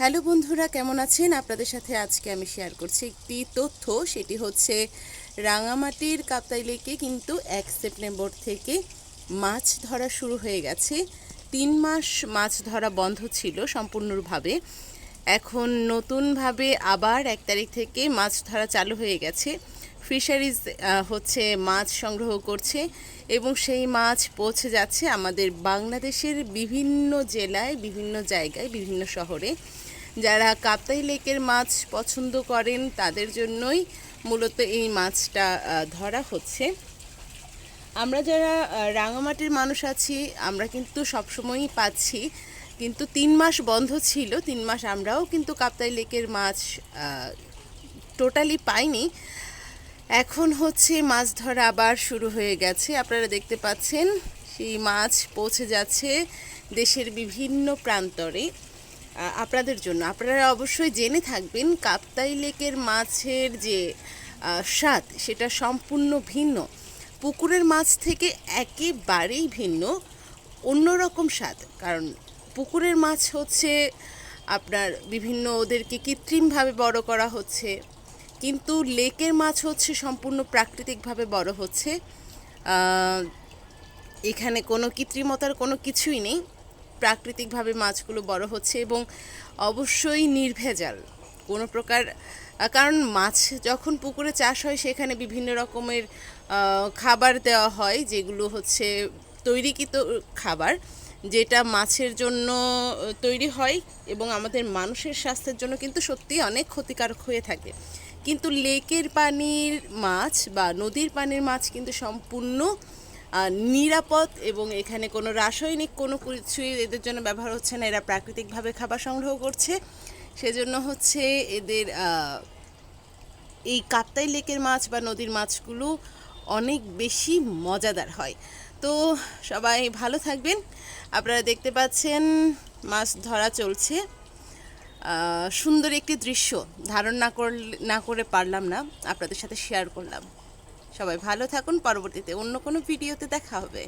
Hello বন্ধুরা, কেমন আছেন? আপনাদের সাথে আজকে আমি শেয়ার করছি একটি তথ্য। সেটি হচ্ছে, রাঙামাটির কাপ্তাই লেকে কিন্তু এক সেপ্টেম্বর থেকে মাছ ধরা শুরু হয়ে গেছে। তিন মাস মাছ ধরা বন্ধ ছিল সম্পূর্ণভাবে এখন নতুনভাবে আবার এক তারিখ থেকে মাছ ধরা চালু হয়ে গেছে। ফিশারিজ হচ্ছে মাছ সংগ্রহ করছে এবং সেই মাছ পৌঁছে যাচ্ছে আমাদের বাংলাদেশের বিভিন্ন জেলায়, বিভিন্ন জায়গায়, বিভিন্ন শহরে। যারা কাপ্তাই লেকের মাছ পছন্দ করেন, তাদের জন্যই মূলত এই মাছটা ধরা হচ্ছে। আমরা যারা রাঙামাটির মানুষ আছি, আমরা কিন্তু সবসময়ই পাচ্ছি। কিন্তু তিন মাস বন্ধ ছিল, তিন মাস আমরাও কিন্তু কাপ্তাই লেকের মাছ টোটালি পাইনি। এখন হচ্ছে মাছ ধরা আবার শুরু হয়ে গেছে। আপনারা দেখতে পাচ্ছেন, সেই মাছ পৌঁছে যাচ্ছে দেশের বিভিন্ন প্রান্তরে। আপনাদের জন্য। আপনারা অবশ্যই জেনে থাকবেন কাপ্তাই লেকের মাছের যে স্বাদ, সেটা সম্পূর্ণ ভিন্ন। পুকুরের মাছ থেকে একেবারেই ভিন্ন, অন্যরকম স্বাদ। কারণ পুকুরের মাছ হচ্ছে আপনার বিভিন্ন ওদেরকে কৃত্রিমভাবে বড় করা হচ্ছে, কিন্তু লেকের মাছ হচ্ছে সম্পূর্ণ প্রাকৃতিকভাবে বড় হচ্ছে। এখানে কোনো কৃত্রিমতার কোনো কিছুই নেই। প্রাকৃতিকভাবে মাছগুলো বড় হচ্ছে এবং অবশ্যই নির্ভেজাল। কোনো প্রকার কারণ মাছ যখন পুকুরে চাষ হয়, সেখানে বিভিন্ন রকমের খাবার দেওয়া হয়, যেগুলো হচ্ছে তৈরিকৃত খাবার, যেটা মাছের জন্য তৈরি হয় এবং আমাদের মানুষের স্বাস্থ্যের জন্য কিন্তু সত্যি অনেক ক্ষতিকারক হয়ে থাকে। কিন্তু লেকের পানির মাছ বা নদীর পানির মাছ কিন্তু সম্পূর্ণ নিরাপদ এবং এখানে কোনো রাসায়নিক কোনো কিছুই এদের জন্য ব্যবহার হচ্ছে না। এরা প্রাকৃতিকভাবে খাবার সংগ্রহ করছে। সেজন্য হচ্ছে এদের এই কাপ্তাই লেকের মাছ বা নদীর মাছগুলো অনেক বেশি মজাদার হয়। তো সবাই ভালো থাকবেন। আপনারা দেখতে পাচ্ছেন মাছ ধরা চলছে। সুন্দর একটি দৃশ্য। ধারণ না করলে, না করে পারলাম না। আপনাদের সাথে শেয়ার করলাম। সবাই ভালো থাকুন পরবর্তীতে অন্য কোনো ভিডিওতে দেখা হবে।